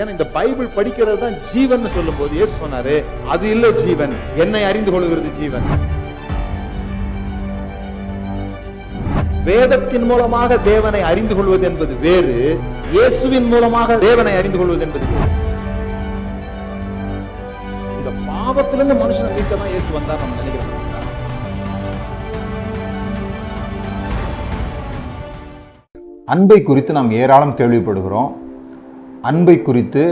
ஏன்னா இந்த பைபிள் படிக்கிறது தான் ஜீவன் சொல்லும் போது ஏசு சொன்னாரு அது இல்ல ஜீவன். என்னை அறிந்து கொள்கிறது ஜீவன். வேதத்தின் மூலமாக தேவனை அறிந்து கொள்வது என்பது வேறு இயேசுவின் மூலமாக தேவனை அறிந்து கொள்வது என்பது வேறு. இந்த பாவத்திலிருந்து மனுஷனை மீட்க தான் இயேசு வந்தார் நம்ம நினைக்கிறோம். அன்பை குறித்து நாம் ஏராளம் கேள்விப்படுகிறோம். அன்பை குறித்து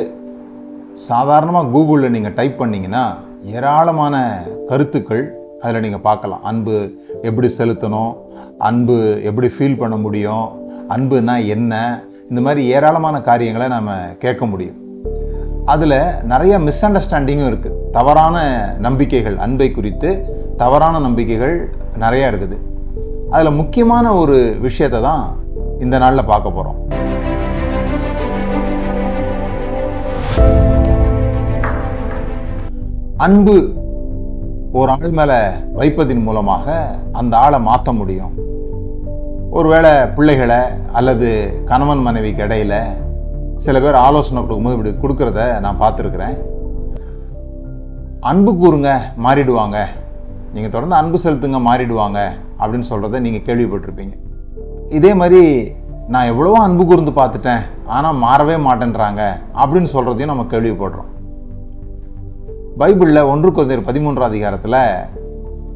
சாதாரணமாக கூகுளில் நீங்கள் டைப் பண்ணிங்கன்னா ஏராளமான கருத்துக்கள் அதில் நீங்கள் பார்க்கலாம். அன்பு எப்படி செலுத்தணும்? அன்பு எப்படி ஃபீல் பண்ண முடியும்? அன்புனா என்ன? இந்த மாதிரி ஏராளமான காரியங்களை நம்ம கேட்க முடியும். அதில் நிறைய மிஸ் அண்டர்ஸ்டாண்டிங்கும் இருக்குது தவறான நம்பிக்கைகள் அன்பை குறித்து தவறான நம்பிக்கைகள் நிறையா இருக்குது. அதில் முக்கியமான ஒரு விஷயத்தை தான் இந்த நாளில் பார்க்க போகிறோம் அன்பு ஒரு ஆள் மேலே வைப்பதின் மூலமாக அந்த ஆளை மாற்ற முடியும். ஒருவேளை பிள்ளைகளை அல்லது கணவன் மனைவிக்கு இடையில சில பேர் ஆலோசனை கொடுக்கும்போது இப்படி கொடுக்கறத நான் பார்த்துருக்குறேன். அன்பு கூறுங்க மாறிடுவாங்க. நீங்கள் தொடர்ந்து அன்பு செலுத்துங்க மாறிடுவாங்க அப்படின்னு சொல்கிறத நீங்கள் கேள்விப்பட்டிருப்பீங்க. இதே மாதிரி நான் எவ்வளவோ அன்பு கூர்ந்து பார்த்துட்டேன் ஆனால் மாறவே மாட்டேன்றாங்க அப்படின்னு சொல்கிறதையும் நம்ம கேள்விப்படுறோம். பைபிளில் ஒன்று குழந்தையர் பதிமூன்றாம் அதிகாரத்தில்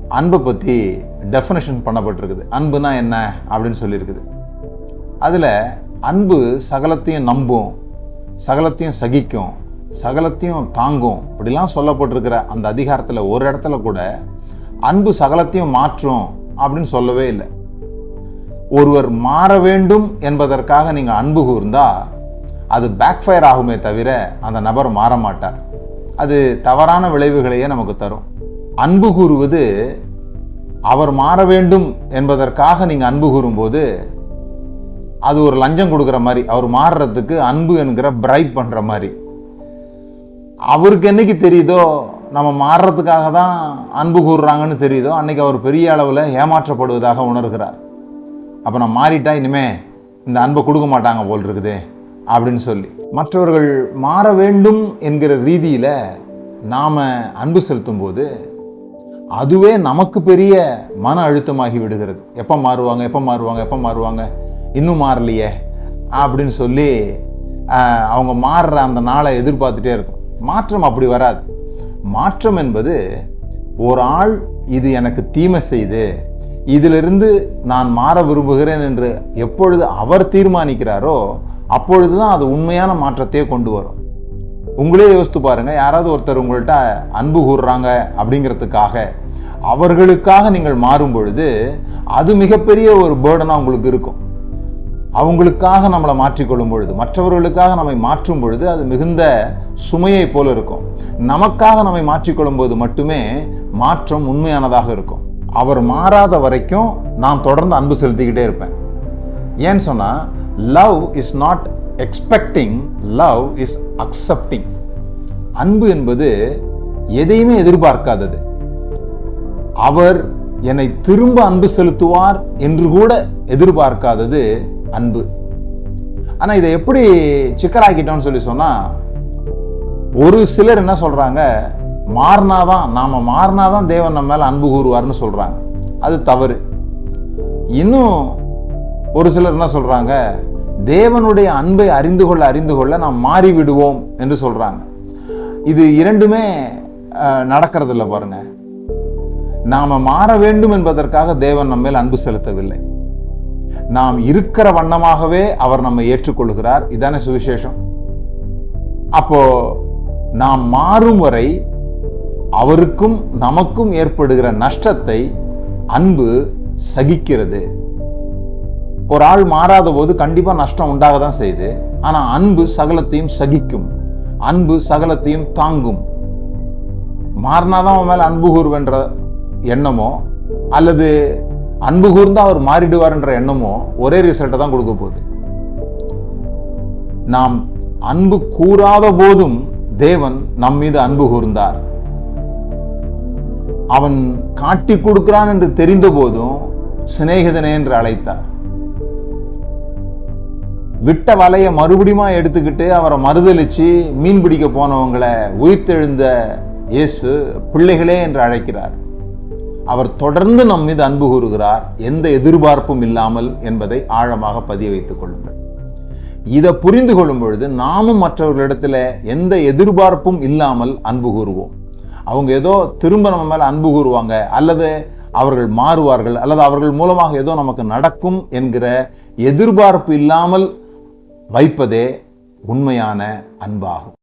அன்பை பற்றி டெஃபினேஷன் பண்ணப்பட்டிருக்குது. அன்புனா என்ன அப்படின்னு சொல்லியிருக்குது. அதில் அன்பு சகலத்தையும் நம்பும் சகலத்தையும் சகிக்கும் சகலத்தையும் தாங்கும் இப்படிலாம் சொல்லப்பட்டிருக்கிற அந்த அதிகாரத்தில் ஒரு இடத்துல கூட அன்பு சகலத்தையும் மாற்றும் அப்படின்னு சொல்லவே இல்லை. ஒருவர் மாற வேண்டும் என்பதற்காக நீங்கள் அன்பு கூர்ந்தா அது பேக்ஃபயர் ஆகுமே தவிர அந்த நபர் மாற மாட்டார். அது தவறான விளைவுகளையே நமக்கு தரும். அன்பு கூறுவது அவர் மாற வேண்டும் என்பதற்காக நீங்கள் அன்பு கூறும்போது அது ஒரு லஞ்சம் கொடுக்குற மாதிரி அவர் மாறுறதுக்கு அன்பு என்கிற பிரைப் பண்ணுற மாதிரி. அவருக்கு என்னைக்கு தெரியுதோ நம்ம மாறுறதுக்காக தான் அன்பு கூறுறாங்கன்னு தெரியுதோ அன்றைக்கி அவர் பெரிய அளவில் ஏமாற்றப்படுவதாக உணர்கிறார். அப்போ நான் மாறிட்டா இனிமே இந்த அன்பை கொடுக்க மாட்டாங்க போல் இருக்குது. அப்படின்னு சொல்லி. மற்றவர்கள் மாற வேண்டும் என்கிற ரீதியில் நாம் அன்பு செலுத்தும் போது அதுவே நமக்கு பெரிய மன அழுத்தமாகி விடுகிறது. எப்போ மாறுவாங்க எப்போ மாறுவாங்க எப்போ மாறுவாங்க? இன்னும் மாறலையே அப்படின்னு சொல்லி அவங்க மாறுற அந்த நாளை எதிர்பார்த்துட்டே இருக்கும். மாற்றம் அப்படி வராது. மாற்றம் என்பது ஒரு ஆள் இது எனக்கு தீமை செய்து இதிலிருந்து நான் மாற விரும்புகிறேன் என்று எப்பொழுது அவர் தீர்மானிக்கிறாரோ அப்பொழுதுதான் அது உண்மையான மாற்றத்தையே கொண்டு வரும். உங்களே யோசித்து பாருங்க யாராவது ஒருத்தர் உங்கள்கிட்ட அன்பு கூறுறாங்க அப்படிங்கிறதுக்காக அவர்களுக்காக நீங்கள் மாறும் பொழுது அது மிகப்பெரிய ஒரு பேர்டனா உங்களுக்கு இருக்கும். அவங்களுக்காக நம்மளை மாற்றிக்கொள்ளும் பொழுது மற்றவர்களுக்காக நம்மை மாற்றும் பொழுது அது மிகுந்த சுமையை போல இருக்கும். நமக்காக நம்மை மாற்றிக்கொள்ளும் போது மட்டுமே மாற்றம் உண்மையானதாக இருக்கும். அவர் மாறாத வரைக்கும் நான் தொடர்ந்து அன்பு செலுத்திக்கிட்டே இருப்பேன். ஏன்னு சொன்னா love is not expecting love is accepting அன்பு என்பது எதையுமே எதிர்பார்க்காதது. அவர் என்னை திரும்ப அன்பு செலுத்துவார் என்று கூட எதிர்பார்க்காதது அன்பு. ஆனா இதை எப்படி சிக்கலாக்கிட்டோம்னு சொல்லி சொன்னா ஒரு சிலர் என்ன சொல்றாங்க மாறினாதான் நாம மாறினாதான் தேவன் நம்ம மேல அன்பு கூறுவார்னு சொல்றாங்க. அது தவறு. இன்னும் ஒரு சிலர் என்ன சொல்றாங்க? தேவனுடைய அன்பை அறிந்து கொள்ள அறிந்து கொள்ள நாம் மாறி விடுவோம் என்று சொல்றாங்க. இது இரண்டுமே அஹ், நடக்கறதில்ல பாருங்க. நாம மாற வேண்டும் என்பதற்காக தேவன் நம்ம மேல் அன்பு செலுத்தவில்லை. நாம் இருக்கிற வண்ணமாகவே அவர் நம்மை ஏற்றுக்கொள்கிறார். இதானே சுவிசேஷம். அப்போ நாம் மாறும் வரை அவருக்கும் நமக்கும் ஏற்படுகிற நஷ்டத்தை அன்பு சகிக்கிறது. ஒரு ஆள் மாறாத போது கண்டிப்பா நஷ்டம் உண்டாக தான் செய்யுது. ஆனா அன்பு சகலத்தையும் சகிக்கும். அன்பு சகலத்தையும் தாங்கும். மாறினாதான் அவன் மேலே அன்பு கூறுவென்ற எண்ணமோ அல்லது அன்பு கூர்ந்தா அவர் மாறிடுவார்ன்ற எண்ணமோ ஒரே ரிசல்ட்டை தான் கொடுக்க போகுது. நாம் அன்பு கூறாத போதும் தேவன் நம் மீது அன்பு கூர்ந்தார். அவன் காட்டி கொடுக்கிறான் என்று தெரிந்த போதும் சிநேகிதனே என்று அழைத்தார். விட்ட வலைய மறுபடியுமா எடுத்துக்கிட்டு அவரை மறுதளிச்சு மீன் பிடிக்க போனவங்களை உயிர்த்தெழுந்த இயேசு பிள்ளைகளே என்று அழைக்கிறார். அவர் தொடர்ந்து நம் மீது அன்பு கூறுகிறார். எந்த எதிர்பார்ப்பும் இல்லாமல் என்பதை ஆழமாக பதிய வைத்துக் கொள்ளுங்கள். இதை புரிந்து கொள்ளும் பொழுது நாமும் மற்றவர்களிடத்துல எந்த எதிர்பார்ப்பும் இல்லாமல் அன்பு கூறுவோம். அவங்க ஏதோ திரும்ப நம்ம மேல அன்பு கூறுவாங்க. அல்லது அவர்கள் மாறுவார்கள். அல்லது அவர்கள் மூலமாக ஏதோ நமக்கு நடக்கும் என்கிற எதிர்பார்ப்பு இல்லாமல் வைப்பதே உண்மையான அன்பாகும்.